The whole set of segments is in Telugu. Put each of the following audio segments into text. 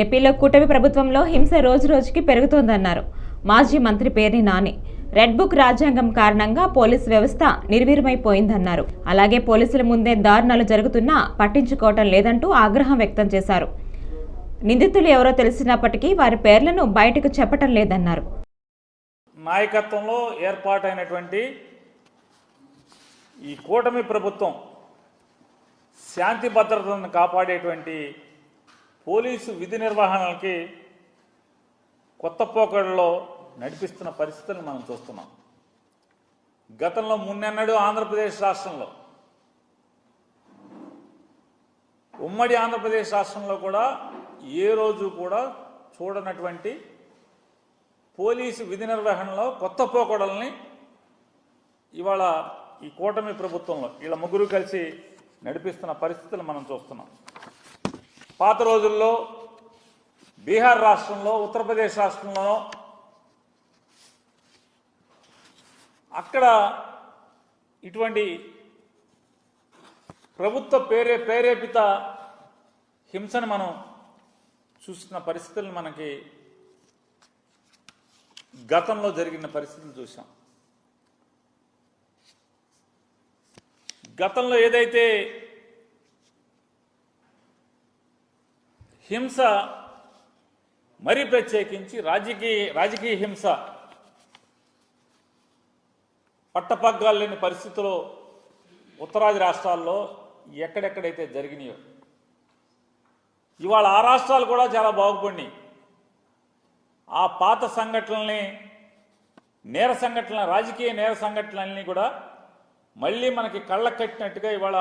ఏపీలో కూటమి ప్రభుత్వంలో హింస రోజు రోజుకి పెరుగుతోందన్నారు. మాజీ మంత్రి పేర్ని నాని. రెడ్ బుక్ రాజ్యాంగం కారణంగా పోలీసు వ్యవస్థ నిర్వీర్యమైపోయిందన్నారు. అలాగే పోలీసుల ముందే దారుణాలు జరుగుతున్నా పట్టించుకోవటం లేదంటూ ఆగ్రహం వ్యక్తం చేశారు. నిందితులు ఎవరో తెలిసినప్పటికీ వారి పేర్లను బయటకు చెప్పటం లేదన్నారు. నాయకత్వంలో ఏర్పాటైనటువంటి ఈ కూటమి ప్రభుత్వం శాంతి భద్రతలను కాపాడేటువంటి పోలీసు విధి నిర్వహణలకి కొత్త పోకడలో నడిపిస్తున్న పరిస్థితులను మనం చూస్తున్నాం. గతంలో మున్నెన్నడూ ఆంధ్రప్రదేశ్ రాష్ట్రంలో ఉమ్మడి ఆంధ్రప్రదేశ్ రాష్ట్రంలో కూడా ఏ రోజు కూడా చూడనటువంటి పోలీసు విధి నిర్వహణలో కొత్త పోకడల్ని ఇవాళ ఈ కూటమి ప్రభుత్వంలో వీళ్ళ ముగ్గురు కలిసి నడిపిస్తున్న పరిస్థితులు మనం చూస్తున్నాం. పాత రోజుల్లో బీహార్ రాష్ట్రంలో ఉత్తరప్రదేశ్ రాష్ట్రంలో అక్కడ ఇటువంటి ప్రభుత్వ ప్రేరే ప్రేరేపిత హింసను మనం చూస్తున్న పరిస్థితులను మనకి గతంలో జరిగిన పరిస్థితులు చూసాం గతంలో ఏదైతే హింస మరీ ప్రత్యేకించి రాజకీయ రాజకీయ హింస పట్టపగ్గాలు లేని పరిస్థితులు ఉత్తరాది రాష్ట్రాల్లో ఎక్కడెక్కడైతే జరిగినాయో ఇవాళ ఆ రాష్ట్రాలు కూడా చాలా బాగుపడినాయి. ఆ పాత సంఘటనల్ని నేర సంఘటనల రాజకీయ నేర సంఘటనల్ని కూడా మళ్ళీ మనకి కళ్ళ కట్టినట్టుగా ఇవాళ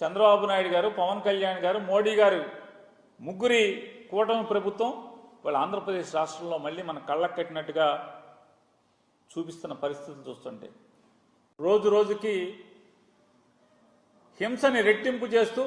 చంద్రబాబు నాయుడు గారు పవన్ కళ్యాణ్ గారు మోడీ గారు ముగ్గురి కూటమి ప్రభుత్వం వాళ్ళ ఆంధ్రప్రదేశ్ రాష్ట్రంలో మళ్ళీ మన కళ్ళకు కట్టినట్టుగా చూపిస్తున్న పరిస్థితులు చూస్తుంటే రోజు రోజుకి హింసని రెట్టింపు చేస్తూ